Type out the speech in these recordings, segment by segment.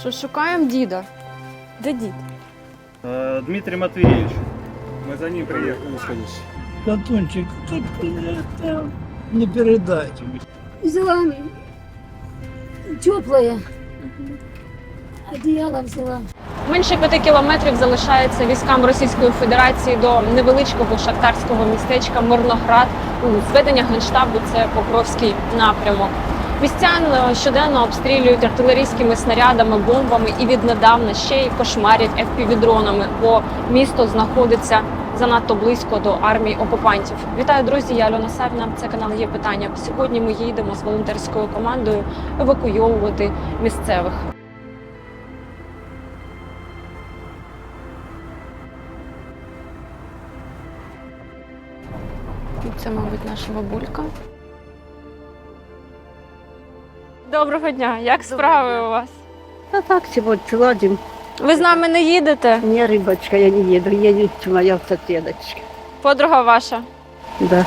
Що шукаємо діда. Де дід? Э, Дмитрий Матвеевич. Мы за ним приехали. Катунчик, тут это не передать. Взяла теплое. Одеяло взяла. Менше п'яти кілометрів залишається військам Російської Федерації до невеличкого шахтарського містечка Мирноград. У зведення генштабу це Покровський напрямок. Містян щоденно обстрілюють артилерійськими снарядами, бомбами і віднедавна ще й кошмарять FPV-дронами, бо місто знаходиться занадто близько до армії окупантів. Вітаю, друзі! Я Альона Савіна. Це канал є питання. Сьогодні ми їдемо з волонтерською командою евакуйовувати місцевих. Це, мабуть, наша бабулька. Доброго дня! Як справи у вас? А так сегодня ладим. Ви з нами не їдете? Не, рыбочка, я не еду, едет моя соседочка. Подруга ваша. Да.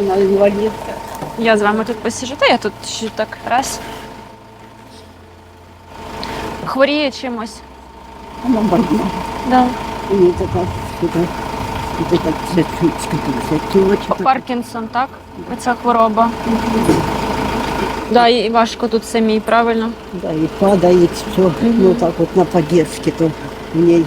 Она инвалидка. Я з вами тут посижу. Та я тут ще так раз. Хворіє чимось. Она больна. Да. И это так сюда. Это так чуть-чуть. Паркінсон, так? Це хвороба. Да, і важко тут самій, правильно? Да, и падает все. Ну так вот на поддержке, то в ней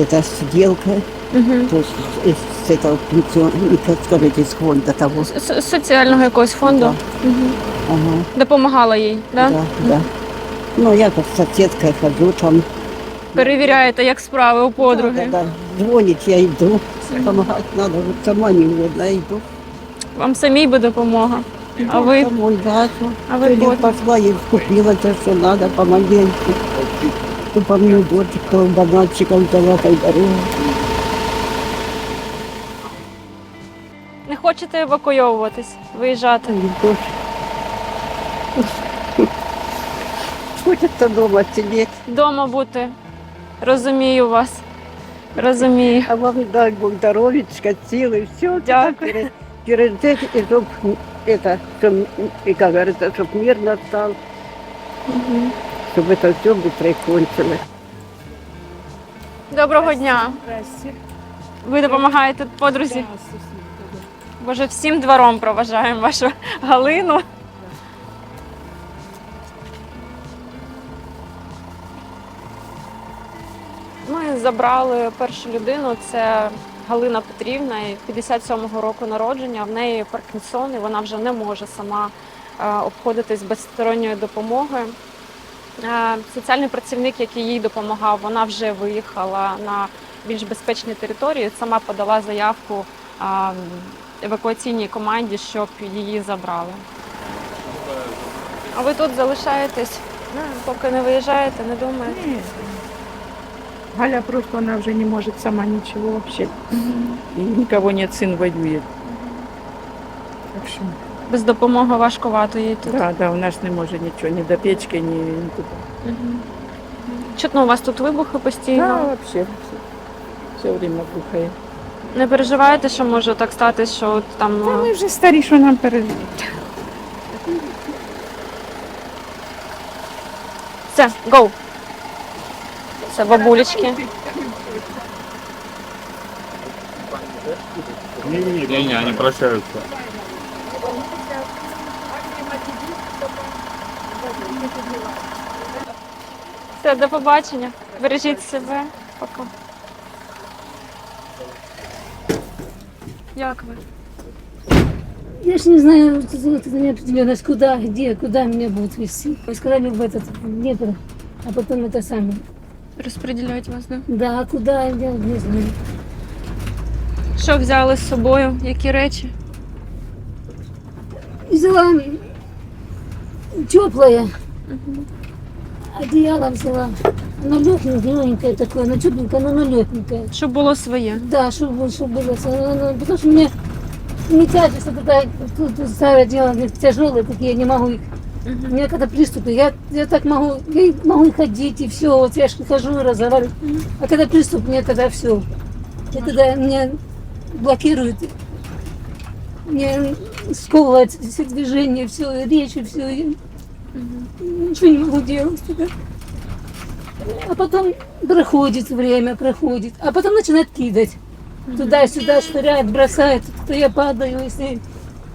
эта сиделка, Угу. то с, с- с этого пенсиона, не как скажите, с фонда того. З соціального якогось фонду. Мгм. Ага, Допомагала їй, да? да, да. Ну, я как соседка хожу там. Перевіряєте, як справи у подруги. Да, да. Звонить, я иду. Помогать надо, сама не годна, иду. Вам самій би допомога. А ви? Домой, да, А ви от? пошла и купила то, что надо, помаленьку. То помидорчик, то бананчиком дала, то дорогу. Не хочете евакуйовуватись, виїжджати? Хочется дома сидеть. Дома бути. Розумію вас. Розумію. А вам дай Бог здоровечка, силы, все. Дякую. Пережить, и чтоб это, чтоб, и как говорится, чтоб мир настал, чтобы это все быстрее кончилось. Доброго дня. Ви допомагаєте подрузі? Боже, всім двором проважаємо вашу Галину. Забрали першу людину. Це Галина Петрівна, їй 57-го року народження. В неї Паркінсон, і вона вже не може сама е, обходитись без сторонньої допомоги. Е, Соціальний працівник, який їй допомагав, вона вже виїхала на більш безпечні території. Сама подала заявку евакуаційній команді, щоб її забрали. А ви тут залишаєтесь? Поки не виїжджаєте, не думаєте? Галя просто она уже не может сама ничего вообще. И никого нет, сын воюет. Так що, Без допомоги важкувато їй тут. да, да, у нас не може нічого, ні до печки, туди. Мгм. Чутно, у вас тут вибухи постійно. Да, вообще, все, все время бухає. Не переживаєте, що може так статись, що от там Та е, ми вже старі, що нам пережити. все, гоу. Це бабулечки. Не-не, они прощаются. Все, до побачення. Бережіть себе. Пока. Як ви? Я ж не знаю, вот это вот эта неопределенность, куда, где, куда меня будут вести. Вы сказали в этот Днепр, а потом это сами. Розподіляють вас, да? Да, а куда, я не знаю. Що взяли з собою? Які речі? Взяла теплое. Одеяло взяла. Оно легенькое, легенькое такое, оно тепленькое, но оно легенькое. Щоб було своє. Да, чтобы, чтобы было. оно- оно- Потому что мне не тяжесть, вот это тут старое дело, тяжелые такие, я не могу их. У меня когда приступы, я, я так могу, я и могу и ходить, и все, вот я ж хожу и разговариваю. А когда приступ, мне тогда все. И тогда меня блокирует, мне сковывает все движения, все, речь, все. Ничего не могу делать тогда. А потом проходит время, проходит. А потом начинает кидать. Туда-сюда швыряет, бросает. То я падаю, если...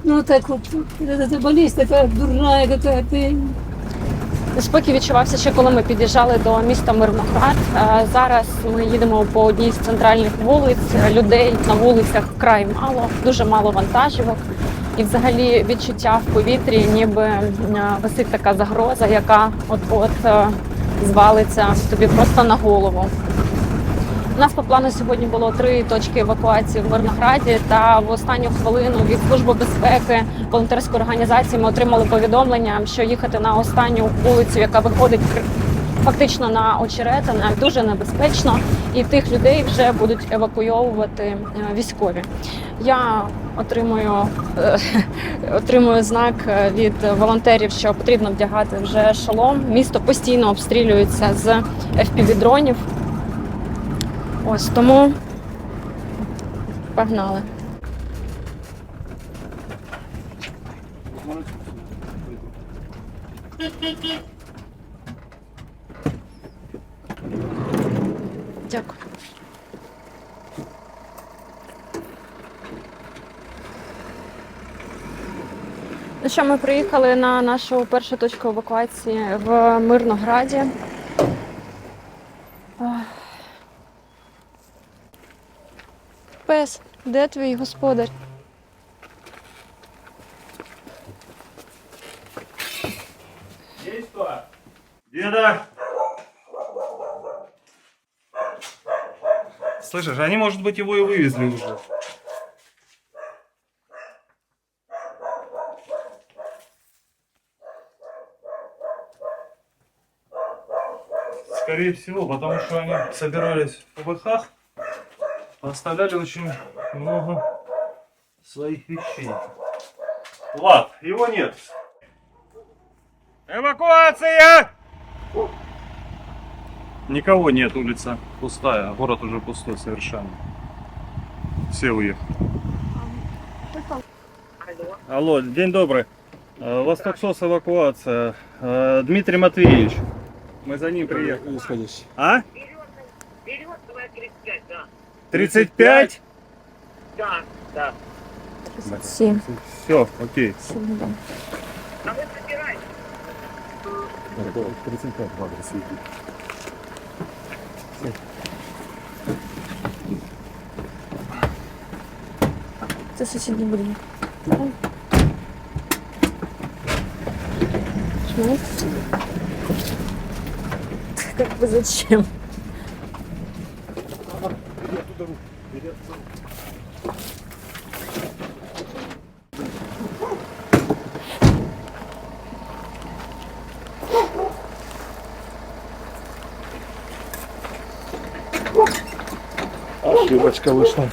Ну, так вот, эта болезнь такая дурная какая-то. я не- Неспокій відчувався ще коли ми під'їжджали до міста Мирноград. Е, Зараз ми їдемо по одній з центральних вулиць. Людей на вулицях вкрай мало, дуже мало вантажівок. І взагалі відчуття в повітрі, ніби е, висить така загроза, яка от-от е, звалиться тобі просто на голову. У нас по плану сьогодні було три точки евакуації в Мирнограді. Та в останню хвилину від служби безпеки волонтерської організації ми отримали повідомлення, що їхати на останню вулицю, яка виходить фактично на очеретина, дуже небезпечно, і тих людей вже будуть евакуйовувати е, військові. Я отримую, е, отримую знак е, від волонтерів, що потрібно вдягати вже шолом. Місто постійно обстрілюється з FPV-дронів. Ось тому погнали. Дякую. Ну що, ми приїхали на нашу першу точку евакуації в Мирнограді. Де твій господар? Деда! Слышишь, они, может быть, его и вывезли уже. Скорее всего, потому что они собирались в ПВХ, оставляли очень много своих вещей. Влад, его нет. Эвакуация! Никого нет, улица пустая, город уже пустой совершенно. Все уехали. Алло, день добрый. Э, Востоксос эвакуация. Э, Дмитрий Матвеевич. Мы за ним приехали. А? 35, да. 35? Да, да. Сім. Все, окей. А вы собирайтесь. Це сусідній будинок. Как бы зачем? Ошибочка вышла.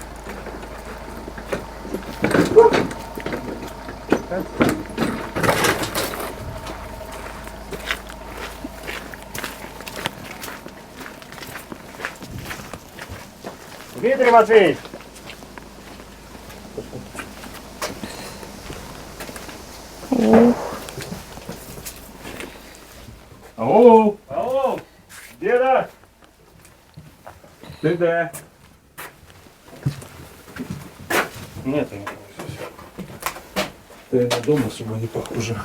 Дмитрий Матвеевич! Алло! Алло! Деда! Ты да? Нет, не Ты на дом особо не похоже.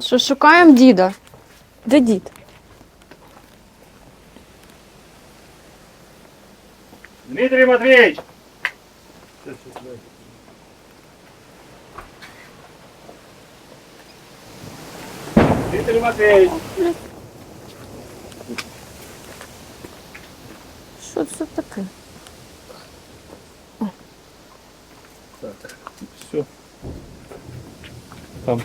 Що шукаємо діда? Де дід? Дмитрий Матвеевич! Дмитрий Матвеевич! Що це таке? Так, все. Там.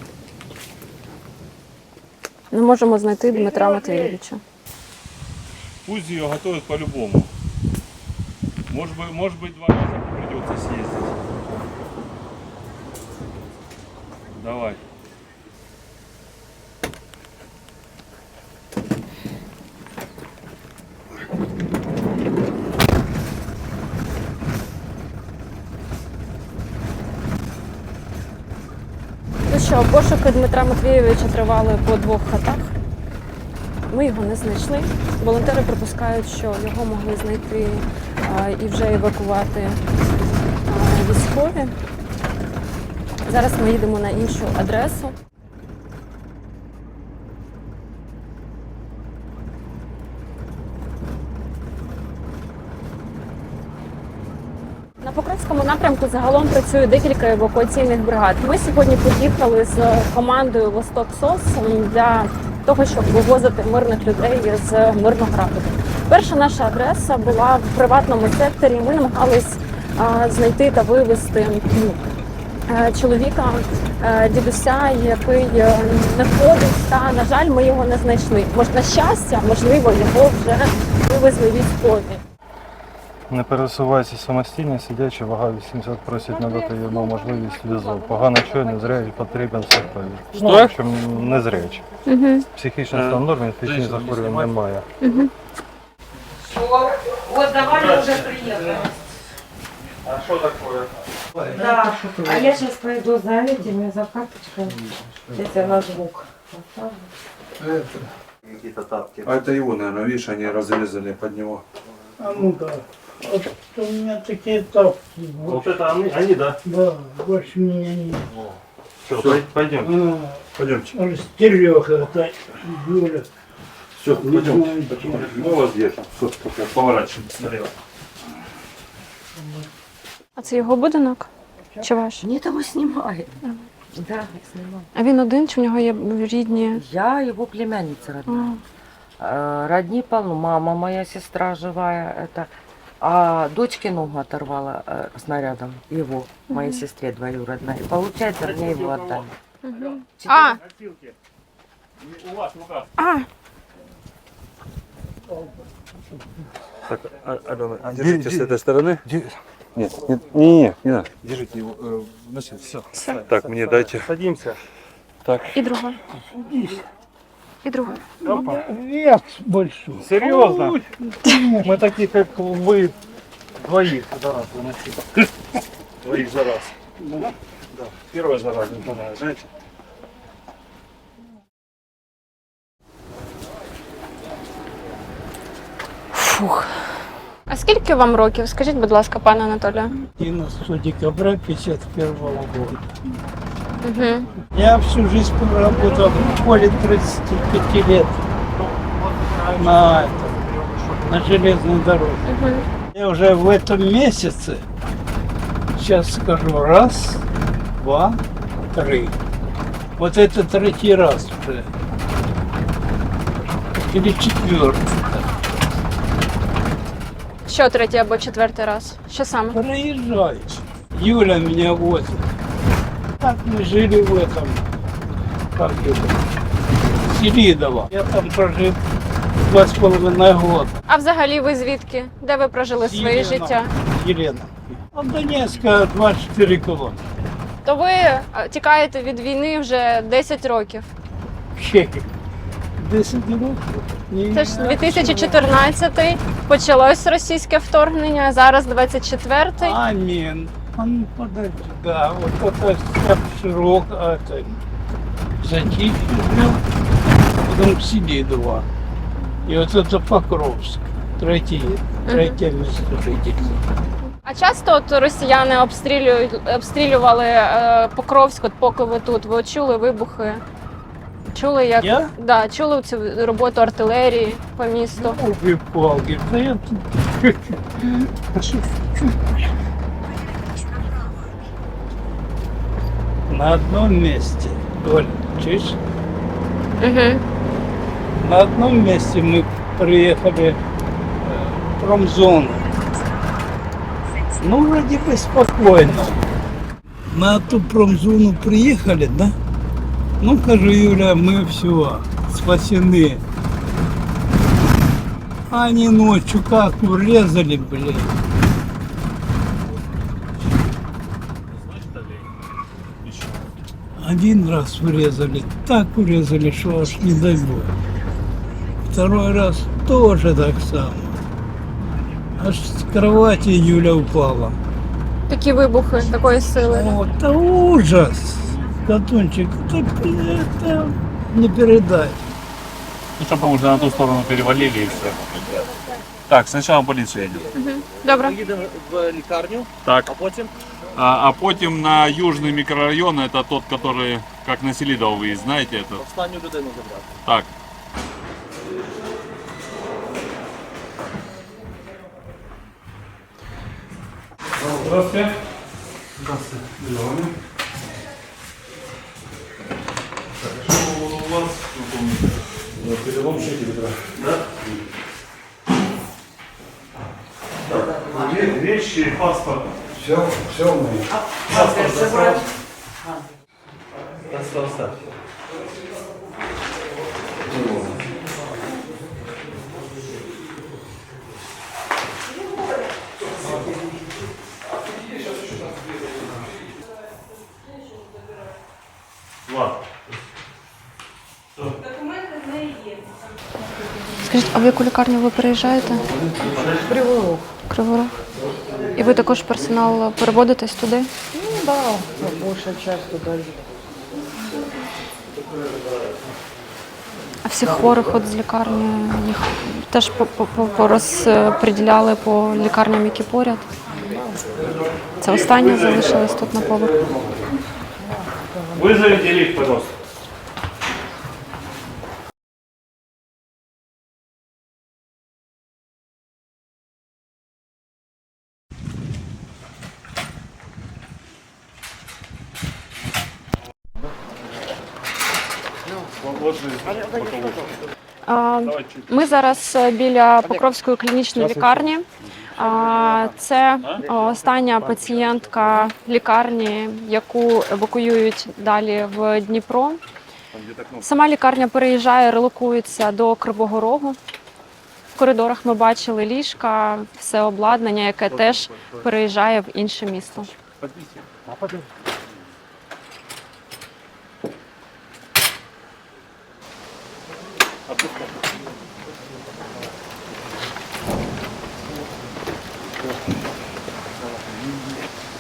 Не можемо знайти Дмитра Матвійовича. Пусть ее готовят по-любому. Может быть, может быть, два раза придется съездить. Давай. Що пошуки Дмитра Матвійовича тривали по двох хатах. Ми його не знайшли. Волонтери припускають, що його могли знайти і вже евакувати військові. Зараз ми їдемо на іншу адресу. Загалом працює декілька евакуаційних бригад. Ми сьогодні поїхали з командою Восток СОС для того, щоб вивозити мирних людей з Мирнограду. Перша наша адреса була в приватному секторі. Ми намагались знайти та вивезти е, чоловіка, е, дідуся, який е, не ходить. Та на жаль, ми його не знайшли. Може, на щастя, можливо, його вже вивезли військові. Не пересувайся самостійно, сидячи, вага 80 просить надати йому можливість візу. Погано чує, не зрячий, потрібен сухові. Ну, в общем, не зрячий. Угу. Психічний стан норм, інфекційних захворювань немає. Вот давай уже приехали. А що таке? Да. А я сейчас пойду за этими, за карточкой. Я тебя на звук. А это его, наверное, видишь, они разрезали под него. А ну да. Вот у меня такие тапки. Вот, Вот это они, они да? да, больше у меня нет. Все, пойдем. А, Пойдемте. Растереха, это Юля. Все, Не пойдемте. знаю, пойдемте. чего. Мы вас держим. Все, только поворачиваем налево. А це його будинок? Чи ваш? Нет, его снимает. Да, я снимаю. А він один, чи в нього є рідні? Я его племянница родная. Э, Родни полно. Мама моя сестра живая. Это. А дочке ногу оторвала э, снарядом его, моей сестре двоюродной. И получается, мне его отдали. А, У вас в руках. а, Так, а- Алена, А, держите де- с этой стороны. Ди- Нет, нет, не, не, не надо. Держите его. Э, значит, все. Так, мне дайте. Садимся. Так. і друга І друга. Вес большой. Серьезно? Мы такие, как вы, двоих за раз выносили. Двоих за раз. Да. Первая за раз, не понравилось, знаете? Фух. А скільки вам років? Скажіть, будь ласка, пане Анатолію. 11 декабря 51 года. Угу. Я всю жизнь проработал более 35 лет на, на железной дороге. Угу. Я уже в этом месяце, сейчас скажу, раз, два, три. Вот это третий раз уже. Или четвертый. Що третій або четвертий раз? Що саме? Проезжаю. Юля меня возит. Так мы жили в этом, как это, Селидово. Я там прожил два с половиной года. А взагалі ви звідки? Де ви прожили своє Елена. життя? Елена. От Донецка 24 километра. То ви е, тікаєте від війни вже 10 років. Чехи. 10 років. Ні, Це ж 2014 почалось російське вторгнення, а зараз 24-й. Амин. А ну подожди, да, вот это вся широк, а это Затихе жил, потом Селидово. И вот это Покровск. Третье, третье место жительства. А часто от росіяни обстрілюють обстрілювали е, Покровськ, от поки ви тут. Ви чули вибухи? Чули, як Я? Да, чули цю роботу артилерії по місту? Палки, да я тут... На одном месте, Оль, чуешь? Угу. На одном месте мы приехали э, в промзону. Ну, вроде бы спокойно. На ту промзону приехали, да? Ну, скажу, Юля, мы все, спасены. Они ночью как урезали, блин. Один раз урезали, так урезали, что аж не дай бог. Второй раз тоже так само. Аж с кровати Юля упала. Такі вибухи такої сили. О, это ужас. Катунчик, так это не передать. Ну, чтобы уже на ту сторону перевалили и все. Так, сначала полиция идет. Добре. в лікарню, Так. а потім а, а потім на южный микрорайон, это тот, который как на Селидово выезд, знаете это? останню людину забрати. Так. Здравствуйте. Здравствуйте. Леоня. Так, что у вас? напомните? Перелом шейки Да? Так, ве- вещи, паспорт. Все, все мы. Паспорт достал. Достал, оставь. Скажіть, а в яку лікарню ви приїжджаєте? Приволок. Криворог. І ви також персонал переводитесь туди? Ну да, большая часть туда. А всіх хворих от з лікарні їх теж по- по- лікарням, які поряд. Це останнє залишилось тут на поверху. Вызовите лифт, пожалуйста. А, Ми зараз е, біля Покровської клінічної лікарні. Це остання пацієнтка лікарні, яку евакуюють далі в Дніпро. Сама лікарня переїжджає, релокується до Кривого Рогу. В коридорах ми бачили ліжка, все обладнання, яке теж переїжджає в інше місто.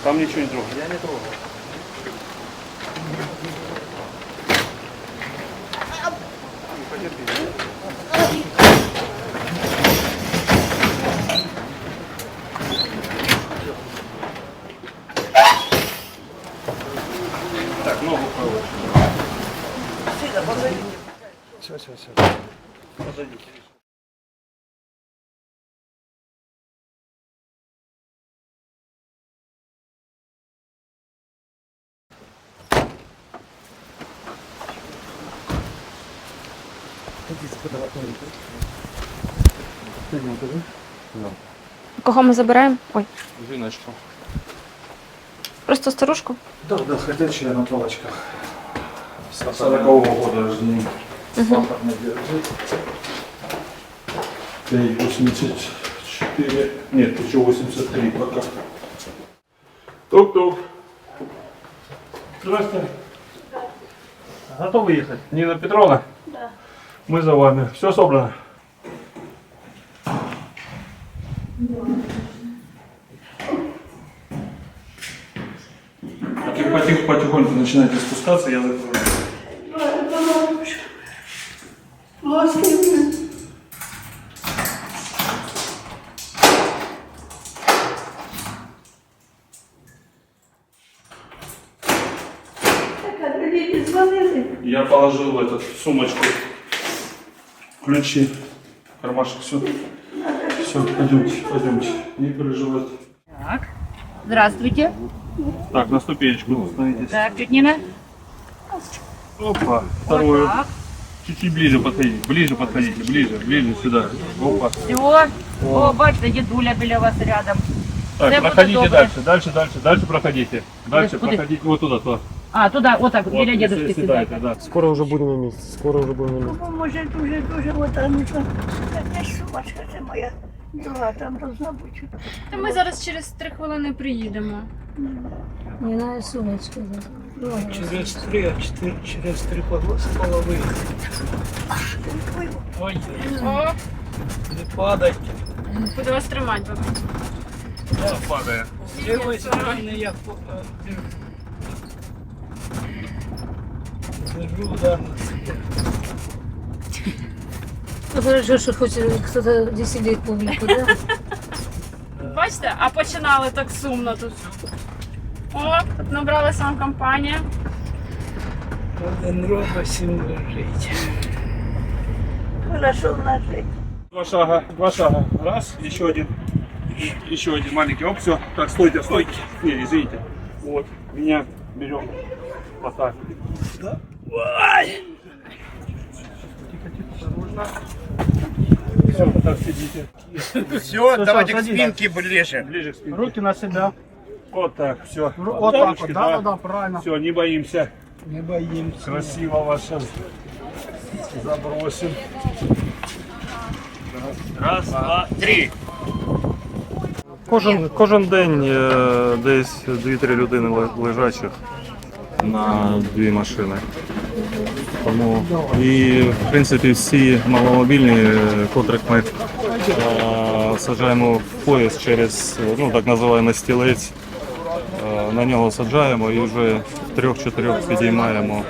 Там ничего не трогай. Я не трогаю. Так, ногу проводишь. Все, все, все. Подойдите. Кого ми забираємо? Ой, Жиночку. просто старушку. Да, да, ходячая на палочках. 40-го года рождения. Паспортный держит. Ей 84, нет, 1083 пока. Тук-тук. Здравствуйте. Готовы ехать? Нина Петровна? Да. Мы за вами. Все собрано? Потихоньку, начинайте спускаться, я закрою. Я положил в в сумочку ключи, кармашек, все Все, пойдемте, пойдемте. Не переживайте. Здравствуйте. Так, на ступенечку становитесь. Так, тетя Нина. Опа, вторую. Чуть-чуть ближе подходите, ближе подходите, ближе, ближе сюда. Опа. Все. О, бачите, дедуля біля вас рядом. Так, Все буде проходите добре. дальше, дальше, дальше, дальше проходите. Дальше Куди? проходите, вот туда, туда. А, туди, отак, Вот, біля дедушки сідайте, сідайте. да. Скоро уже будем на месте, скоро уже будем на месте. Може дуже дуже от Ануша, це сумочка, це моя друга там должна бути. Та ми зараз через три хвилини приїдемо. Не на сумочка. Да. Через три, а четыре, через три пол- с половиной. Ой, О, не падайте. буду вас тримати. бабу. Все падает. С левой стороны я по- э, держу. Сижу, да. Ну, Хорошо, что хоть кто-то веселит публику, да? Бачите, а починали так сумно тут. О, тут набралася вам компанія. Один робот всім жить. Хорошо в нас жить. Два шага, два шага. Раз, еще один. Еще один маленький. Оп, все. Так, стойте, стойте. Не, извините. Вот, меня берем. Вот так. Все, вот так сидите. Все, давайте к спинке ближе. Ближе к спинке. Руки на себя. Вот так, все. Вот так вот, да, да, да, правильно. Все, не боимся. Не боимся. Красиво вас сейчас забросим. Раз, два, три. Кожен, кожен день е, десь 2-3 людини ле- лежачих на дві машини. Тому і в принципі всі маломобільні, е, котрих ми е, саджаємо в поїзд через е, ну так називаємо стілець. е, На нього саджаємо і вже в трьох-чотирьох підіймаємо.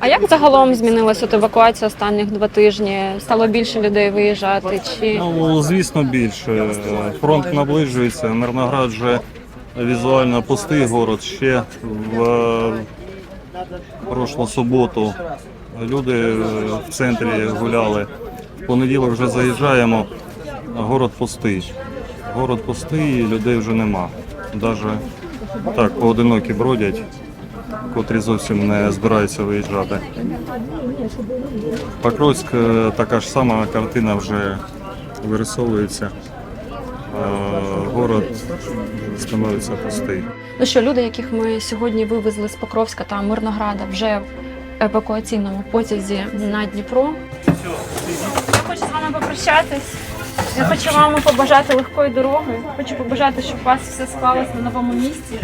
А як загалом змінилася от евакуація останніх два тижні? Стало більше людей виїжджати? Чи Ну, звісно, більше. Фронт наближується. Мирноград вже візуально пустий город. Ще в прошлу суботу люди е, в центрі гуляли. В понеділок вже заїжджаємо, город пустий. Город пустий, людей вже нема. Даже так, поодинокі бродять, котрі зовсім не збираються виїжджати. Покровськ е, така ж сама картина вже вирисовується. Город становиться пустий. Ну що люди, яких ми сьогодні вивезли з Покровська та Мирнограда, вже в евакуаційному потязі на Дніпро? Я хочу з вами попрощатись. Я хочу вам побажати легкої дороги. Хочу побажати, щоб у вас все склалось на новому місці.